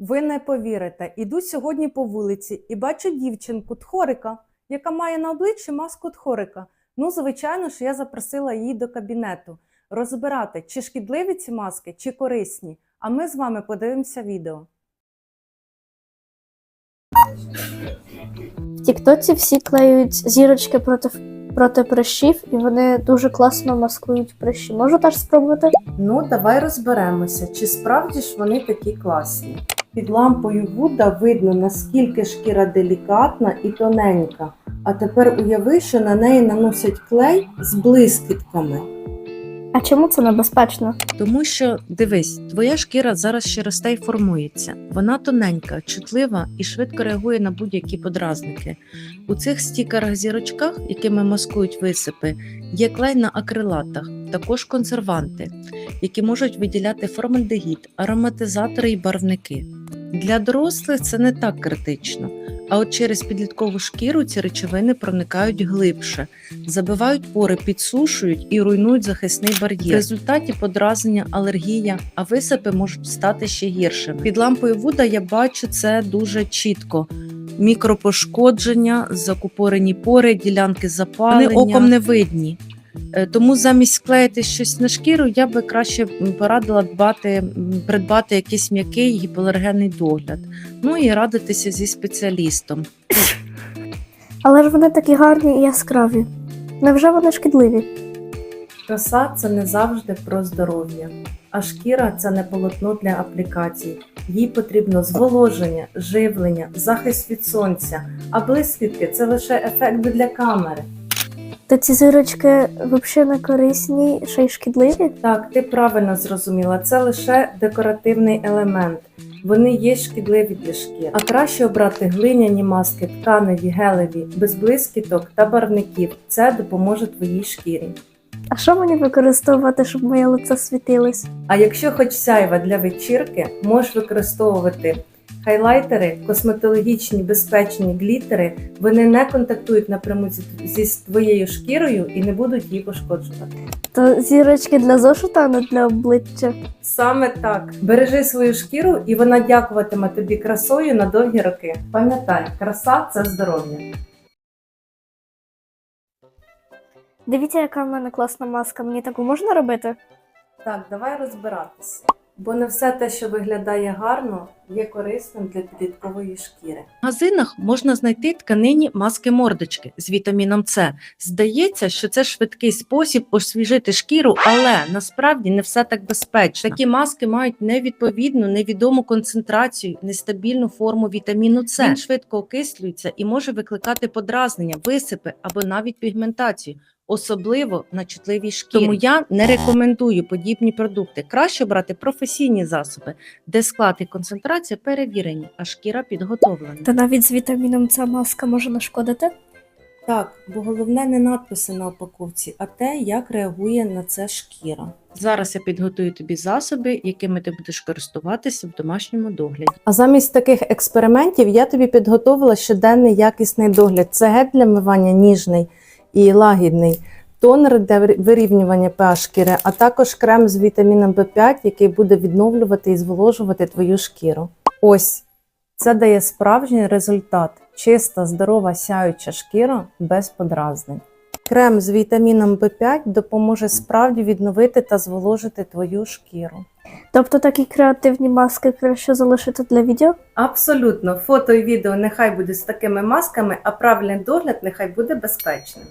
Ви не повірите, іду сьогодні по вулиці і бачу дівчинку тхорика, яка має на обличчі маску тхорика. Ну, звичайно ж, я запросила її до кабінету розбирати, чи шкідливі ці маски, чи корисні. А ми з вами подивимося відео. В Тіктоці всі клеють зірочки проти, проти прищів, і вони дуже класно маскують прищі. Можу теж спробувати? Ну, давай розберемося, чи справді ж вони такі класні. Під лампою Вуда видно, наскільки шкіра делікатна і тоненька. А тепер уяви, що на неї наносять клей з блискітками. А чому це небезпечно? Тому що дивись, твоя шкіра зараз ще росте і формується. Вона тоненька, чутлива і швидко реагує на будь-які подразники. У цих стікерах-зірочках, якими маскують висипи, є клей на акрилатах, також консерванти, які можуть виділяти формальдегід, ароматизатори і барвники. Для дорослих це не так критично. А от через підліткову шкіру ці речовини проникають глибше, забивають пори, підсушують і руйнують захисний бар'єр. В результаті подразнення, алергія, а висипи можуть стати ще гіршими. Під лампою Вуда я бачу це дуже чітко. Мікропошкодження, закупорені пори, ділянки запалення. Вони оком не видні. Е, Тому замість клеїти щось на шкіру, я би краще порадила дбати, придбати якийсь м'який гіпоалергенний догляд. Ну і радитися зі спеціалістом. Але ж вони такі гарні і яскраві. Невже вони шкідливі? Краса це не завжди про здоров'я, а шкіра це не полотно для аплікацій. Їй потрібно зволоження, живлення, захист від сонця, а блискітки це лише ефект для камери. То ці зірочки взагалі не корисні, ще й шкідливі? Так, ти правильно зрозуміла, це лише декоративний елемент. Вони є шкідливі для шкіри. А краще обрати глиняні маски, тканеві, гелеві, без блискіток та барвників. Це допоможе твоїй шкірі. А що мені використовувати, щоб моє лице світилось? А якщо хоч сяйва для вечірки, можеш використовувати хайлайтери, косметологічні безпечні глітери. Вони не контактують напряму зі, твоєю шкірою і не будуть її пошкоджувати. То зірочки для зошита, а не для обличчя. Саме так. Бережи свою шкіру, і вона дякуватиме тобі красою на довгі роки. Пам'ятай, краса це здоров'я. Дивіться, яка в мене класна маска. Мені таку можна робити? Так, давай розбиратися. Бо не все те, що виглядає гарно, є корисним для підліткової шкіри. В магазинах можна знайти тканині маски мордочки з вітаміном С. Здається, що це швидкий спосіб освіжити шкіру, але насправді не все так безпечно. Такі маски мають невідповідну, невідому концентрацію, нестабільну форму вітаміну С. Він швидко окислюється і може викликати подразнення, висипи або навіть пігментацію. Особливо на чутливій шкірі. Тому я не рекомендую подібні продукти. Краще брати професійні засоби, де склад і концентрація перевірені, а шкіра підготовлена. Та навіть з вітаміном ця маска може нашкодити. Так, бо головне не надписи на упаковці, а те, як реагує на це шкіра. Зараз я підготую тобі засоби, якими ти будеш користуватися в домашньому догляді. А замість таких експериментів я тобі підготовила щоденний якісний догляд. Це гель для мивання ніжний і лагідний, тонер для вирівнювання pH шкіри, а також крем з вітаміном В5, який буде відновлювати і зволожувати твою шкіру. Ось це дає справжній результат: чиста, здорова, сяюча шкіра без подразнень. Крем з вітаміном В5 допоможе справді відновити та зволожити твою шкіру. Тобто такі креативні маски краще залишити для відео? Абсолютно, фото і відео нехай буде з такими масками, а правильний догляд нехай буде безпечним.